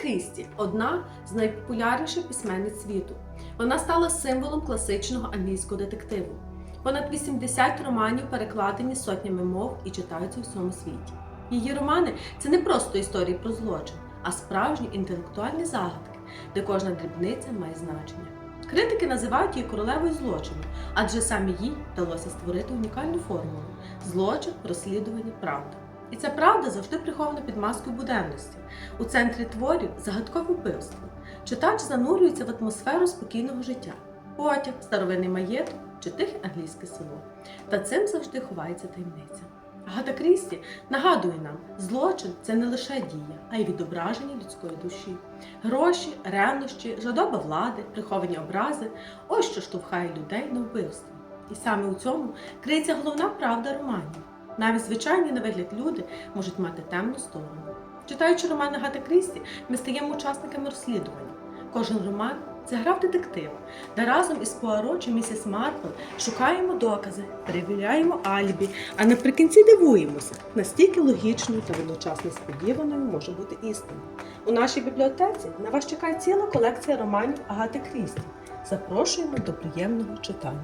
Крісті одна з найпопулярніших письменниць світу. Вона стала символом класичного англійського детективу. Понад 80 романів перекладені сотнями мов і читаються у всьому світі. Її романи це не просто історії про злочин, а справжні інтелектуальні загадки, де кожна дрібниця має значення. Критики називають її королевою злочину, адже саме їй вдалося створити унікальну формулу злочин, розслідування, правда. І ця правда завжди прихована під маскою буденності. У центрі творів загадкове вбивство. Читач занурюється в атмосферу спокійного життя, потяг, старовинний маєток чи тихе англійське село. Та цим завжди ховається таємниця. Агата Крісті нагадує нам, злочин це не лише дія, а й відображення людської душі. Гроші, ревнощі, жадоба влади, приховані образи ось що штовхає людей на вбивство. І саме у цьому криється головна правда романів. Навіть звичайні на вигляд люди можуть мати темну сторону. Читаючи роман Агати Крісті, ми стаємо учасниками розслідування. Кожен роман це гра в детектива, де разом із Пуаро чи місіс Марпл шукаємо докази, перевіряємо альбі, а наприкінці дивуємося, настільки логічною та водночас несподіваною може бути істина. У нашій бібліотеці на вас чекає ціла колекція романів Агати Крісті. Запрошуємо до приємного читання.